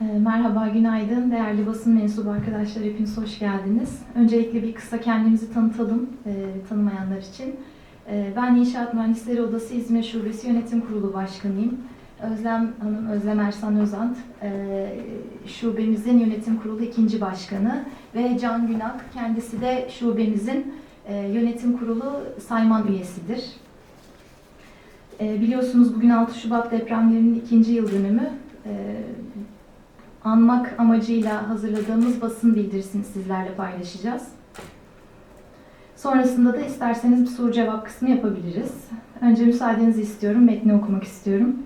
Ee, Merhaba, günaydın. Değerli basın mensubu arkadaşlar, hepiniz hoş geldiniz. Öncelikle bir kısa kendimizi tanıtalım, e, tanımayanlar için. E, ben İnşaat Mühendisleri Odası İzmir Şubesi Yönetim Kurulu Başkanıyım. Özlem Hanım, Özlem Ersan Özant, e, şubemizin yönetim kurulu ikinci başkanı ve Can Günak, kendisi de şubemizin e, yönetim kurulu sayman üyesidir. E, biliyorsunuz bugün 6 Şubat depremlerinin ikinci yıl dönümü. E, anmak amacıyla hazırladığımız basın bildirisini sizlerle paylaşacağız. Sonrasında da isterseniz bir soru cevap kısmı yapabiliriz. Önce müsaadenizi istiyorum, metni okumak istiyorum.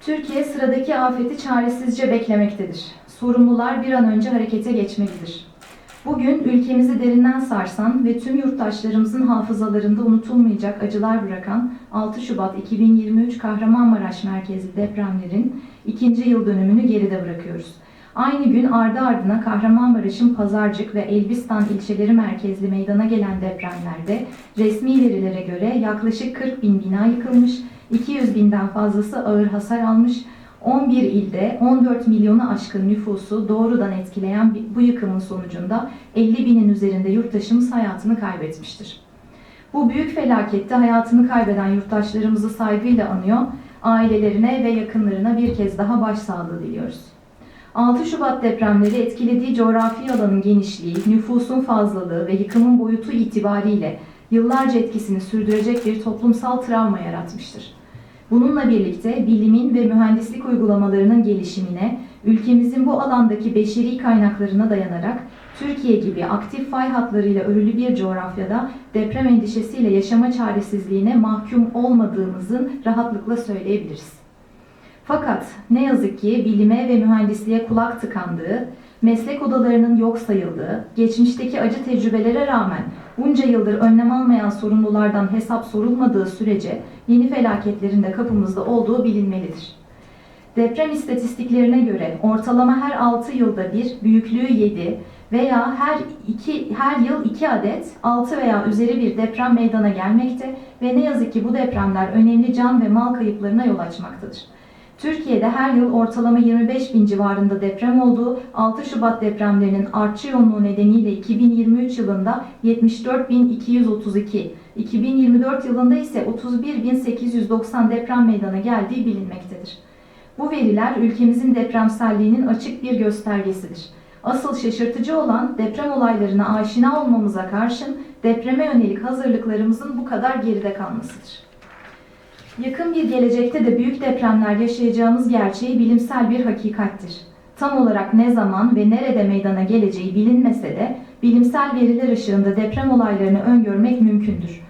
Türkiye sıradaki afeti çaresizce beklemektedir. Sorumlular bir an önce harekete geçmelidir. Bugün ülkemizi derinden sarsan ve tüm yurttaşlarımızın hafızalarında unutulmayacak acılar bırakan 6 Şubat 2023 Kahramanmaraş merkezli depremlerin ikinci yıl dönümünü geride bırakıyoruz. Aynı gün ardı ardına Kahramanmaraş'ın Pazarcık ve Elbistan ilçeleri merkezli meydana gelen depremlerde resmi verilere göre yaklaşık 40 bin bina yıkılmış, 200 binden fazlası ağır hasar almış, 11 ilde 14 milyonu aşkın nüfusu doğrudan etkileyen bu yıkımın sonucunda 50 binin üzerinde yurttaşımız hayatını kaybetmiştir. Bu büyük felakette hayatını kaybeden yurttaşlarımızı saygıyla anıyor, ailelerine ve yakınlarına bir kez daha başsağlığı diliyoruz. 6 Şubat depremleri etkilediği coğrafi alanın genişliği, nüfusun fazlalığı ve yıkımın boyutu itibariyle yıllarca etkisini sürdürecek bir toplumsal travma yaratmıştır. Bununla birlikte bilimin ve mühendislik uygulamalarının gelişimine, ülkemizin bu alandaki beşeri kaynaklarına dayanarak Türkiye gibi aktif fay hatlarıyla örülü bir coğrafyada deprem endişesiyle yaşama çaresizliğine mahkum olmadığımızın rahatlıkla söyleyebiliriz. Fakat ne yazık ki bilime ve mühendisliğe kulak tıkandığı, meslek odalarının yok sayıldığı, geçmişteki acı tecrübelere rağmen bunca yıldır önlem almayan sorumlulardan hesap sorulmadığı sürece yeni felaketlerin de kapımızda olduğu bilinmelidir. Deprem istatistiklerine göre ortalama her 6 yılda bir büyüklüğü 7 veya her iki, her yıl 2 adet 6 veya üzeri bir deprem meydana gelmekte ve ne yazık ki bu depremler önemli can ve mal kayıplarına yol açmaktadır. Türkiye'de her yıl ortalama 25 bin civarında deprem olduğu 6 Şubat depremlerinin artçı yoğunluğu nedeniyle 2023 yılında 74.232, 2024 yılında ise 31.890 deprem meydana geldiği bilinmektedir. Bu veriler ülkemizin depremselliğinin açık bir göstergesidir. Asıl şaşırtıcı olan deprem olaylarına aşina olmamıza karşın depreme yönelik hazırlıklarımızın bu kadar geride kalmasıdır. Yakın bir gelecekte de büyük depremler yaşayacağımız gerçeği bilimsel bir hakikattir. Tam olarak ne zaman ve nerede meydana geleceği bilinmese de bilimsel veriler ışığında deprem olaylarını öngörmek mümkündür.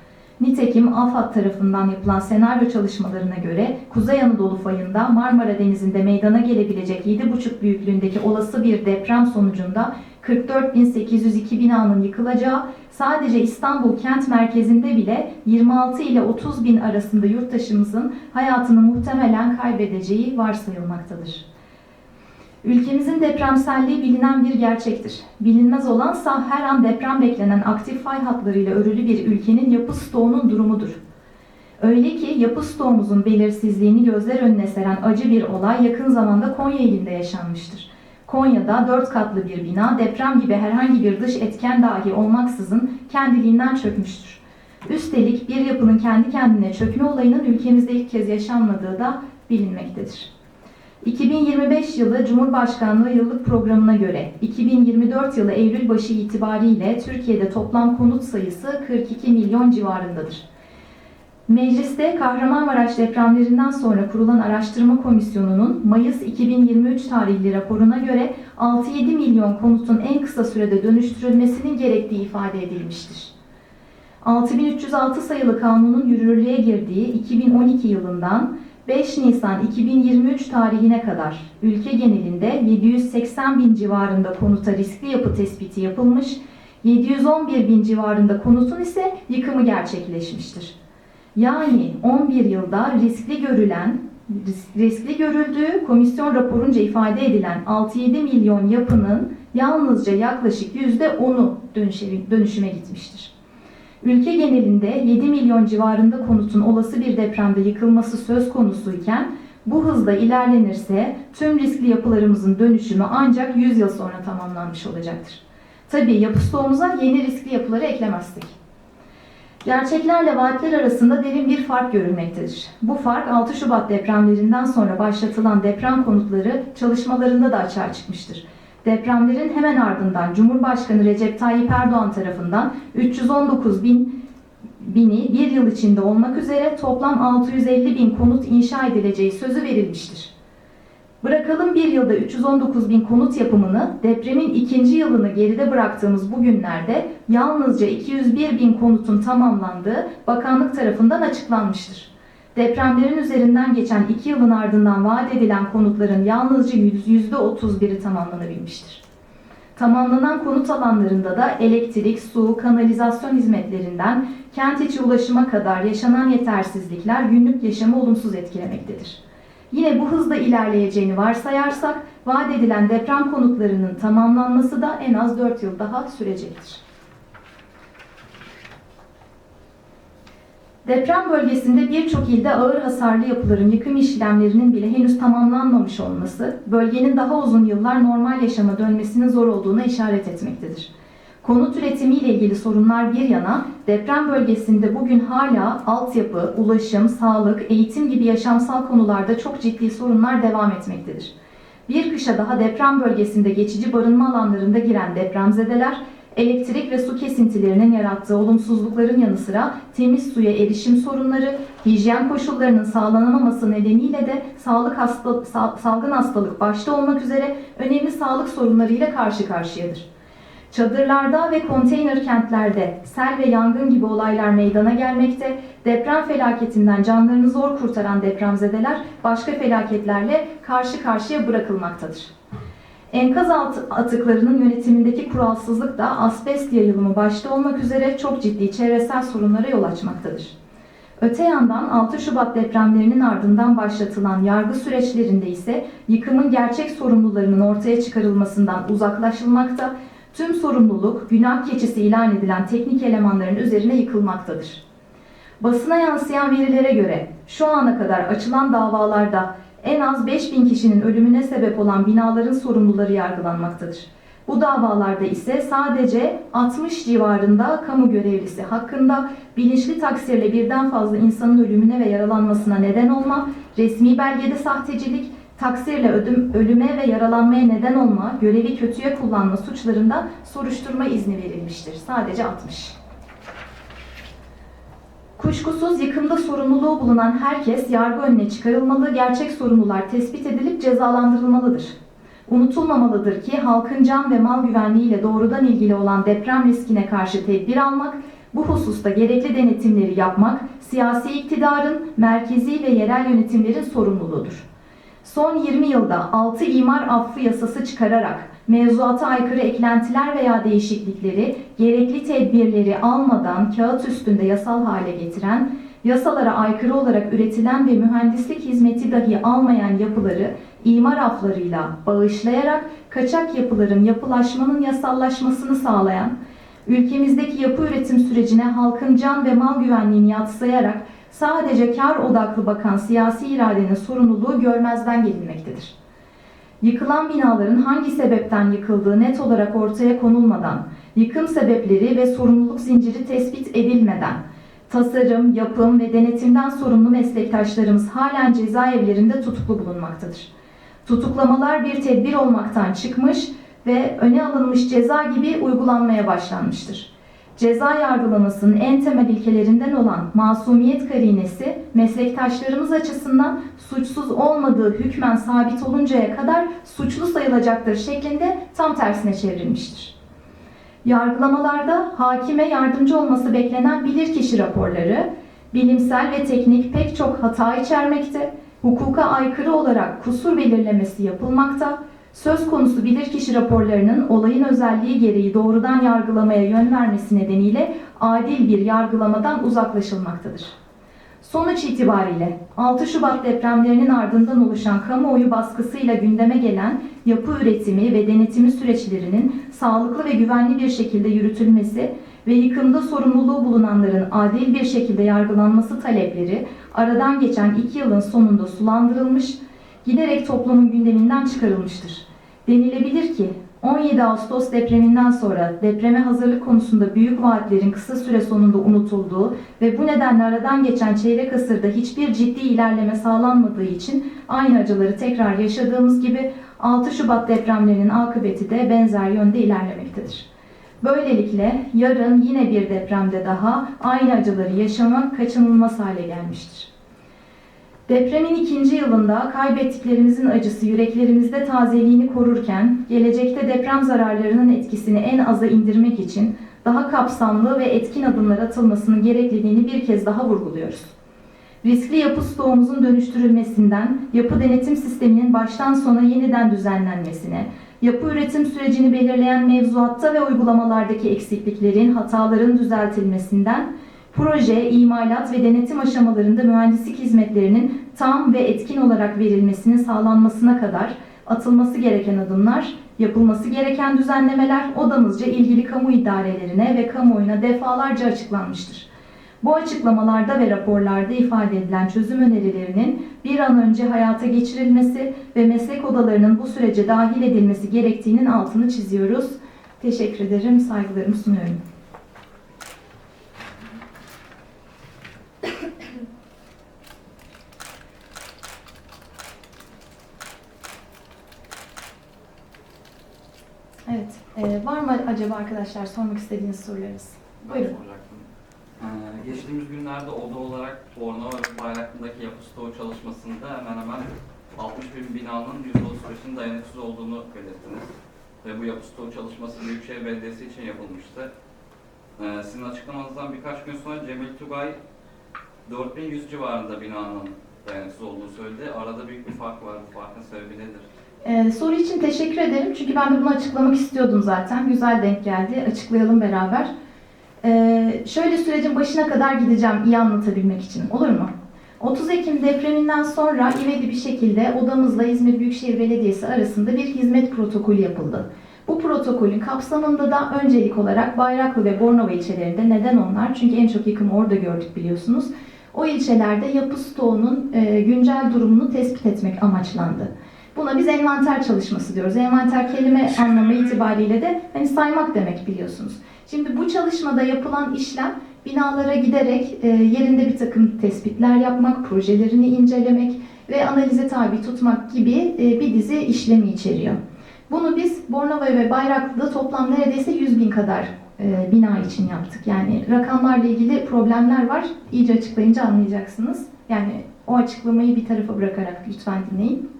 Nitekim AFAD tarafından yapılan senaryo çalışmalarına göre Kuzey Anadolu fayında Marmara Denizi'nde meydana gelebilecek 7,5 büyüklüğündeki olası bir deprem sonucunda 44.802 binanın yıkılacağı, sadece İstanbul kent merkezinde bile 26 ile 30 bin arasında yurttaşımızın hayatını muhtemelen kaybedeceği varsayılmaktadır. Ülkemizin depremselliği bilinen bir gerçektir. Bilinmez olansa her an deprem beklenen aktif fay hatlarıyla örülü bir ülkenin yapı stoğunun durumudur. Öyle ki yapı stoğumuzun belirsizliğini gözler önüne seren acı bir olay yakın zamanda Konya ilinde yaşanmıştır. Konya'da dört katlı bir bina deprem gibi herhangi bir dış etken dahi olmaksızın kendiliğinden çökmüştür. Üstelik bir yapının kendi kendine çökme olayının ülkemizde ilk kez yaşanmadığı da bilinmektedir. 2025 yılı Cumhurbaşkanlığı yıllık programına göre 2024 yılı Eylül başı itibariyle Türkiye'de toplam konut sayısı 42 milyon civarındadır. Mecliste Kahramanmaraş depremlerinden sonra kurulan araştırma komisyonunun Mayıs 2023 tarihli raporuna göre 6-7 milyon konutun en kısa sürede dönüştürülmesinin gerektiği ifade edilmiştir. 6306 sayılı kanunun yürürlüğe girdiği 2012 yılından 5 Nisan 2023 tarihine kadar ülke genelinde 780 bin civarında konuta riskli yapı tespiti yapılmış, 711 bin civarında konutun ise yıkımı gerçekleşmiştir. Yani 11 yılda riskli görülen, riskli görüldüğü komisyon raporunca ifade edilen 6-7 milyon yapının yalnızca yaklaşık %10'u dönüşüme gitmiştir. Ülke genelinde 7 milyon civarında konutun olası bir depremde yıkılması söz konusuyken Bu hızla ilerlenirse tüm riskli yapılarımızın dönüşümü ancak 100 yıl sonra tamamlanmış olacaktır. Tabii yapı stoğumuza yeni riskli yapıları eklemezsek. Gerçeklerle vaatler arasında derin bir fark görülmektedir. Bu fark 6 Şubat depremlerinden sonra başlatılan deprem konutları çalışmalarında da açığa çıkmıştır. Depremlerin hemen ardından Cumhurbaşkanı Recep Tayyip Erdoğan tarafından 319 bin bini bir yıl içinde olmak üzere toplam 650 bin konut inşa edileceği sözü verilmiştir. Bırakalım bir yılda 319 bin konut yapımını depremin ikinci yılını geride bıraktığımız bu günlerde yalnızca 201 bin konutun tamamlandığı bakanlık tarafından açıklanmıştır. Depremlerin üzerinden geçen iki yılın ardından vaat edilen konutların yalnızca %31'i tamamlanabilmiştir. Tamamlanan konut alanlarında da elektrik, su, kanalizasyon hizmetlerinden kent içi ulaşıma kadar yaşanan yetersizlikler günlük yaşamı olumsuz etkilemektedir. Yine bu hızla ilerleyeceğini varsayarsak vaat edilen deprem konutlarının tamamlanması da en az 4 yıl daha sürecektir. Deprem bölgesinde birçok ilde ağır hasarlı yapıların yıkım işlemlerinin bile henüz tamamlanmamış olması, bölgenin daha uzun yıllar normal yaşama dönmesinin zor olduğuna işaret etmektedir. Konut üretimiyle ilgili sorunlar bir yana, deprem bölgesinde bugün hala altyapı, ulaşım, sağlık, eğitim gibi yaşamsal konularda çok ciddi sorunlar devam etmektedir. Bir kışa daha deprem bölgesinde geçici barınma alanlarında giren depremzedeler, elektrik ve su kesintilerinin yarattığı olumsuzlukların yanı sıra temiz suya erişim sorunları, hijyen koşullarının sağlanamaması nedeniyle de sağlık hasta, sal- salgın hastalık başta olmak üzere önemli sağlık sorunlarıyla karşı karşıyadır. Çadırlarda ve konteyner kentlerde sel ve yangın gibi olaylar meydana gelmekte, deprem felaketinden canlarını zor kurtaran depremzedeler başka felaketlerle karşı karşıya bırakılmaktadır. Enkaz atıklarının yönetimindeki kuralsızlık da asbest yayılımı başta olmak üzere çok ciddi çevresel sorunlara yol açmaktadır. Öte yandan 6 Şubat depremlerinin ardından başlatılan yargı süreçlerinde ise yıkımın gerçek sorumlularının ortaya çıkarılmasından uzaklaşılmakta, tüm sorumluluk günah keçisi ilan edilen teknik elemanların üzerine yıkılmaktadır. Basına yansıyan verilere göre şu ana kadar açılan davalarda en az 5000 kişinin ölümüne sebep olan binaların sorumluları yargılanmaktadır. Bu davalarda ise sadece 60 civarında kamu görevlisi hakkında bilinçli taksirle birden fazla insanın ölümüne ve yaralanmasına neden olma, resmi belgede sahtecilik, taksirle ödüm, ölüme ve yaralanmaya neden olma, görevi kötüye kullanma suçlarında soruşturma izni verilmiştir. Sadece 60. Kuşkusuz yıkımda sorumluluğu bulunan herkes yargı önüne çıkarılmalı, gerçek sorumlular tespit edilip cezalandırılmalıdır. Unutulmamalıdır ki halkın can ve mal güvenliğiyle doğrudan ilgili olan deprem riskine karşı tedbir almak, bu hususta gerekli denetimleri yapmak, siyasi iktidarın, merkezi ve yerel yönetimlerin sorumluluğudur. Son 20 yılda 6 imar affı yasası çıkararak mevzuata aykırı eklentiler veya değişiklikleri gerekli tedbirleri almadan kağıt üstünde yasal hale getiren, yasalara aykırı olarak üretilen ve mühendislik hizmeti dahi almayan yapıları imar aflarıyla bağışlayarak kaçak yapıların yapılaşmanın yasallaşmasını sağlayan, ülkemizdeki yapı üretim sürecine halkın can ve mal güvenliğini yatsıyarak sadece kar odaklı bakan siyasi iradenin sorumluluğu görmezden gelinmektedir. Yıkılan binaların hangi sebepten yıkıldığı net olarak ortaya konulmadan, yıkım sebepleri ve sorumluluk zinciri tespit edilmeden, tasarım, yapım ve denetimden sorumlu meslektaşlarımız halen cezaevlerinde tutuklu bulunmaktadır. Tutuklamalar bir tedbir olmaktan çıkmış ve öne alınmış ceza gibi uygulanmaya başlanmıştır. Ceza yargılamasının en temel ilkelerinden olan masumiyet karinesi meslektaşlarımız açısından suçsuz olmadığı hükmen sabit oluncaya kadar suçlu sayılacaktır şeklinde tam tersine çevrilmiştir. Yargılamalarda hakime yardımcı olması beklenen bilirkişi raporları, bilimsel ve teknik pek çok hata içermekte, hukuka aykırı olarak kusur belirlemesi yapılmakta, söz konusu bilirkişi raporlarının olayın özelliği gereği doğrudan yargılamaya yön vermesi nedeniyle adil bir yargılamadan uzaklaşılmaktadır. Sonuç itibariyle 6 Şubat depremlerinin ardından oluşan kamuoyu baskısıyla gündeme gelen yapı üretimi ve denetimi süreçlerinin sağlıklı ve güvenli bir şekilde yürütülmesi, ve yıkımda sorumluluğu bulunanların adil bir şekilde yargılanması talepleri aradan geçen iki yılın sonunda sulandırılmış, giderek toplumun gündeminden çıkarılmıştır. Denilebilir ki 17 Ağustos depreminden sonra depreme hazırlık konusunda büyük vaatlerin kısa süre sonunda unutulduğu ve bu nedenle aradan geçen çeyrek asırda hiçbir ciddi ilerleme sağlanmadığı için aynı acıları tekrar yaşadığımız gibi 6 Şubat depremlerinin akıbeti de benzer yönde ilerlemektedir. Böylelikle yarın yine bir depremde daha aynı acıları yaşamak kaçınılmaz hale gelmiştir. Depremin ikinci yılında kaybettiklerimizin acısı yüreklerimizde tazeliğini korurken, gelecekte deprem zararlarının etkisini en aza indirmek için daha kapsamlı ve etkin adımlar atılmasının gerekliliğini bir kez daha vurguluyoruz. Riskli yapı stoğumuzun dönüştürülmesinden, yapı denetim sisteminin baştan sona yeniden düzenlenmesine, yapı üretim sürecini belirleyen mevzuatta ve uygulamalardaki eksikliklerin, hataların düzeltilmesinden, proje, imalat ve denetim aşamalarında mühendislik hizmetlerinin tam ve etkin olarak verilmesinin sağlanmasına kadar atılması gereken adımlar, yapılması gereken düzenlemeler odamızca ilgili kamu idarelerine ve kamuoyuna defalarca açıklanmıştır. Bu açıklamalarda ve raporlarda ifade edilen çözüm önerilerinin bir an önce hayata geçirilmesi ve meslek odalarının bu sürece dahil edilmesi gerektiğinin altını çiziyoruz. Teşekkür ederim, saygılarımı sunuyorum. Evet, e, var mı acaba arkadaşlar sormak istediğiniz sorularınız? Ben Buyurun. soracaktım. Ee, geçtiğimiz günlerde oda olarak Bornova ve Bayraklı'daki yapı stoğu çalışmasında hemen hemen 60 bin binanın %35'inin dayanıksız olduğunu belirttiniz. Ve bu yapı stoğu çalışması Büyükşehir Belediyesi için yapılmıştı. Ee, sizin açıklamanızdan birkaç gün sonra Cemil Tugay 4100 civarında binanın dayanıksız olduğunu söyledi. Arada büyük bir fark var. Bu farkın sebebi nedir? Ee, soru için teşekkür ederim. Çünkü ben de bunu açıklamak istiyordum zaten. Güzel denk geldi. Açıklayalım beraber. Ee, şöyle sürecin başına kadar gideceğim iyi anlatabilmek için. Olur mu? 30 Ekim depreminden sonra ivedi bir şekilde odamızla İzmir Büyükşehir Belediyesi arasında bir hizmet protokolü yapıldı. Bu protokolün kapsamında da öncelik olarak Bayraklı ve Bornova ilçelerinde neden onlar? Çünkü en çok yıkımı orada gördük biliyorsunuz. O ilçelerde yapı stoğunun e, güncel durumunu tespit etmek amaçlandı. Buna biz envanter çalışması diyoruz. Envanter kelime anlamı itibariyle de hani saymak demek biliyorsunuz. Şimdi bu çalışmada yapılan işlem binalara giderek e, yerinde bir takım tespitler yapmak, projelerini incelemek ve analize tabi tutmak gibi e, bir dizi işlemi içeriyor. Bunu biz Bornova ve Bayraklı'da toplam neredeyse 100 bin kadar e, bina için yaptık. Yani rakamlarla ilgili problemler var. İyice açıklayınca anlayacaksınız. Yani o açıklamayı bir tarafa bırakarak lütfen dinleyin.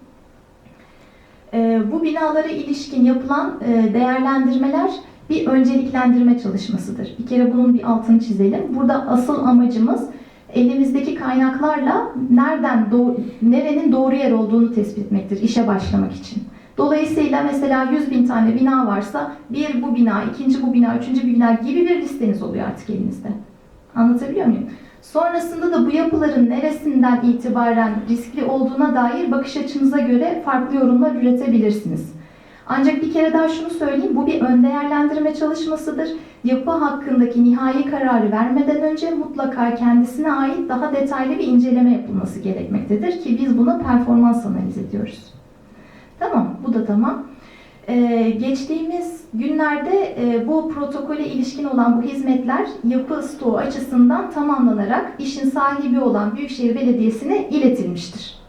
E, bu binalara ilişkin yapılan e, değerlendirmeler bir önceliklendirme çalışmasıdır. Bir kere bunun bir altını çizelim. Burada asıl amacımız elimizdeki kaynaklarla nereden doğ- nerenin doğru yer olduğunu tespit etmektir işe başlamak için. Dolayısıyla mesela 100 bin tane bina varsa bir bu bina, ikinci bu bina, üçüncü bir bina gibi bir listeniz oluyor artık elinizde. Anlatabiliyor muyum? Sonrasında da bu yapıların neresinden itibaren riskli olduğuna dair bakış açınıza göre farklı yorumlar üretebilirsiniz. Ancak bir kere daha şunu söyleyeyim, bu bir ön değerlendirme çalışmasıdır. Yapı hakkındaki nihai kararı vermeden önce mutlaka kendisine ait daha detaylı bir inceleme yapılması gerekmektedir ki biz buna performans analizi diyoruz. Tamam, bu da tamam. Ee, geçtiğimiz günlerde e, bu protokole ilişkin olan bu hizmetler yapı stoğu açısından tamamlanarak işin sahibi olan Büyükşehir Belediyesi'ne iletilmiştir.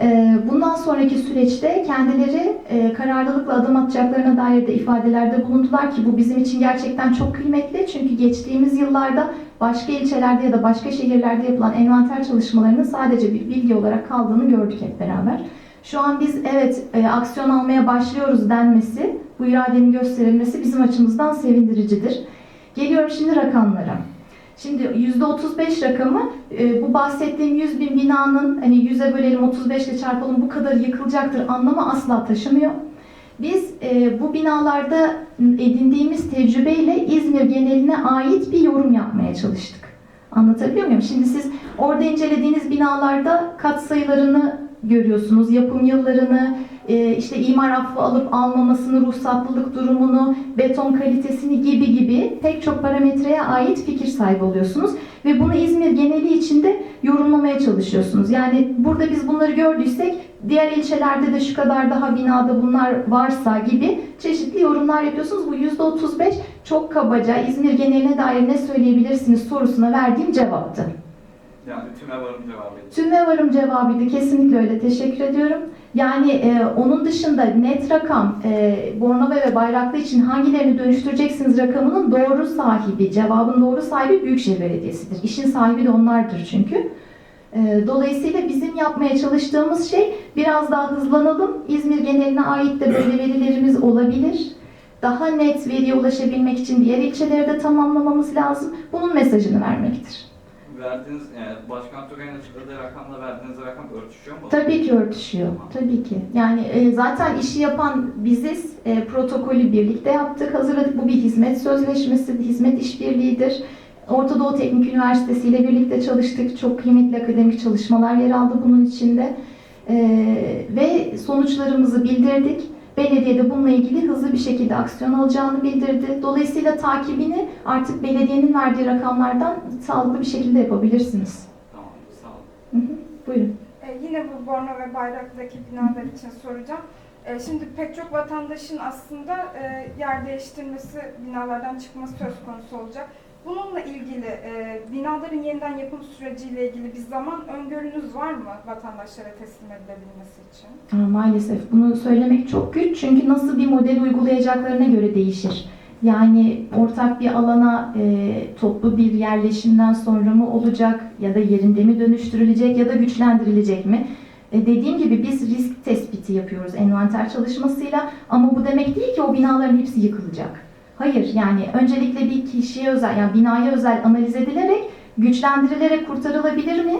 Ee, Bundan sonraki süreçte kendileri e, kararlılıkla adım atacaklarına dair de ifadelerde bulundular ki bu bizim için gerçekten çok kıymetli. Çünkü geçtiğimiz yıllarda başka ilçelerde ya da başka şehirlerde yapılan envanter çalışmalarının sadece bir bilgi olarak kaldığını gördük hep beraber. Şu an biz evet e, aksiyon almaya başlıyoruz denmesi, bu iradenin gösterilmesi bizim açımızdan sevindiricidir. Geliyorum şimdi rakamlara. Şimdi %35 rakamı e, bu bahsettiğim 100 bin binanın hani 100'e bölelim 35 ile çarpalım bu kadar yıkılacaktır anlamı asla taşımıyor. Biz e, bu binalarda edindiğimiz tecrübeyle İzmir geneline ait bir yorum yapmaya çalıştık. Anlatabiliyor muyum? Şimdi siz orada incelediğiniz binalarda kat sayılarını görüyorsunuz. Yapım yıllarını, e, işte imar affı alıp almamasını, ruhsatlılık durumunu, beton kalitesini gibi gibi pek çok parametreye ait fikir sahibi oluyorsunuz. Ve bunu İzmir geneli içinde yorumlamaya çalışıyorsunuz. Yani burada biz bunları gördüysek diğer ilçelerde de şu kadar daha binada bunlar varsa gibi çeşitli yorumlar yapıyorsunuz. Bu %35 çok kabaca İzmir geneline dair ne söyleyebilirsiniz sorusuna verdiğim cevaptı. Yani tüme varım cevabıydı. Tüme varım cevabıydı. Kesinlikle öyle. Teşekkür ediyorum. Yani e, onun dışında net rakam e, Bornova ve Bayraklı için hangilerini dönüştüreceksiniz rakamının doğru sahibi, cevabın doğru sahibi Büyükşehir Belediyesi'dir. İşin sahibi de onlardır çünkü. E, dolayısıyla bizim yapmaya çalıştığımız şey biraz daha hızlanalım. İzmir geneline ait de böyle verilerimiz olabilir. Daha net veriye ulaşabilmek için diğer ilçeleri de tamamlamamız lazım. Bunun mesajını vermektir. Verdiğiniz, yani Başkan Tugay'ın açıkladığı rakamla verdiğiniz rakam örtüşüyor mu? Tabii ki örtüşüyor. Tabii ki. Yani e, zaten işi yapan biziz. E, protokolü birlikte yaptık, hazırladık. Bu bir hizmet sözleşmesi, hizmet işbirliğidir. Orta Doğu Teknik Üniversitesi ile birlikte çalıştık. Çok kıymetli akademik çalışmalar yer aldı bunun içinde. E, ve sonuçlarımızı bildirdik. Belediye de bununla ilgili hızlı bir şekilde aksiyon alacağını bildirdi. Dolayısıyla takibini artık belediyenin verdiği rakamlardan sağlıklı bir şekilde yapabilirsiniz. Tamam, sağ olun. Hı hı. Buyurun. Ee, yine bu Borno ve Bayraklı'daki binalar için soracağım. Ee, şimdi pek çok vatandaşın aslında e, yer değiştirmesi, binalardan çıkması söz konusu olacak. Bununla ilgili e, binaların yeniden yapım süreciyle ilgili bir zaman öngörünüz var mı vatandaşlara teslim edilebilmesi için? Aa, Maalesef bunu söylemek çok güç çünkü nasıl bir model uygulayacaklarına göre değişir. Yani ortak bir alana e, toplu bir yerleşimden sonra mı olacak ya da yerinde mi dönüştürülecek ya da güçlendirilecek mi? E, dediğim gibi biz risk tespiti yapıyoruz envanter çalışmasıyla ama bu demek değil ki o binaların hepsi yıkılacak. Hayır yani öncelikle bir kişiye özel yani binaya özel analiz edilerek güçlendirilerek kurtarılabilir mi?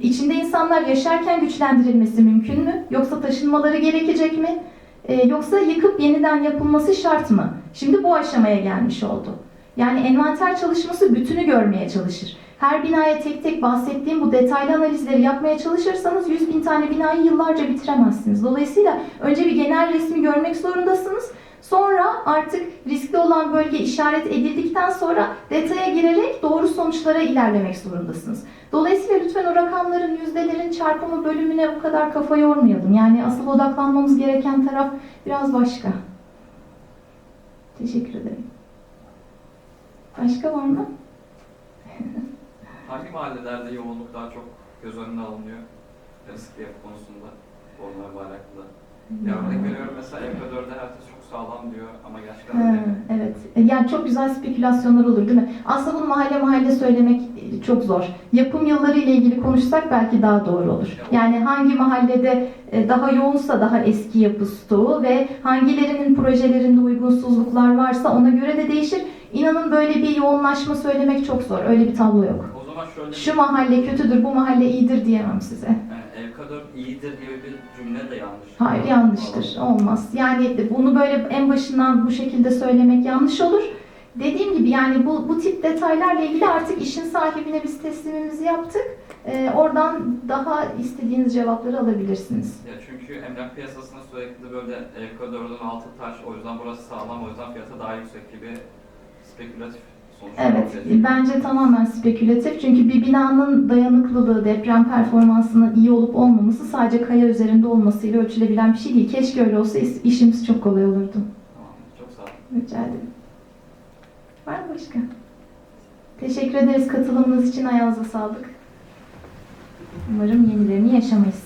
İçinde insanlar yaşarken güçlendirilmesi mümkün mü? Yoksa taşınmaları gerekecek mi? Ee, yoksa yıkıp yeniden yapılması şart mı? Şimdi bu aşamaya gelmiş oldu. Yani envanter çalışması bütünü görmeye çalışır. Her binaya tek tek bahsettiğim bu detaylı analizleri yapmaya çalışırsanız 100 bin tane binayı yıllarca bitiremezsiniz. Dolayısıyla önce bir genel resmi görmek zorundasınız. Sonra artık riskli olan bölge işaret edildikten sonra detaya girerek doğru sonuçlara ilerlemek zorundasınız. Dolayısıyla lütfen o rakamların, yüzdelerin çarpımı bölümüne bu kadar kafa yormayalım. Yani asıl odaklanmamız gereken taraf biraz başka. Teşekkür ederim. Başka var mı? Hangi mahallelerde yoğunluk daha çok göz önüne alınıyor? Riskli konusunda, Borno ve Bayraklı'da. Ya örnek veriyorum mesela Ekvador'da herkes çok sağlam diyor ama gerçekten öyle mi? evet. Yani çok güzel spekülasyonlar olur değil mi? Aslında bunu mahalle mahalle söylemek e, çok zor. Yapım yılları ile ilgili konuşsak belki daha doğru olur. Yani hangi mahallede e, daha yoğunsa daha eski yapı stoğu ve hangilerinin projelerinde uygunsuzluklar varsa ona göre de değişir. İnanın böyle bir yoğunlaşma söylemek çok zor. Öyle bir tablo yok. O zaman şöyle Şu mahalle kötüdür, bu mahalle iyidir diyemem size. Ekvador iyidir gibi bir cümle de yanlış. Hayır yanlıştır. Olmaz. Yani bunu böyle en başından bu şekilde söylemek yanlış olur. Dediğim gibi yani bu, bu tip detaylarla ilgili artık işin sahibine biz teslimimizi yaptık. Ee, oradan daha istediğiniz cevapları alabilirsiniz. Ya çünkü emlak piyasasında sürekli böyle Ekvador'un altı taş, o yüzden burası sağlam, o yüzden fiyatı daha yüksek gibi spekülatif Evet, bence tamamen spekülatif. Çünkü bir binanın dayanıklılığı, deprem performansının iyi olup olmaması sadece kaya üzerinde olmasıyla ölçülebilen bir şey değil. Keşke öyle olsa iş- işimiz çok kolay olurdu. Tamam, çok sağ olun. Rica ederim. Var mı başka? Teşekkür ederiz katılımınız için. Ayağınıza sağlık. Umarım yenilerini yaşamayız.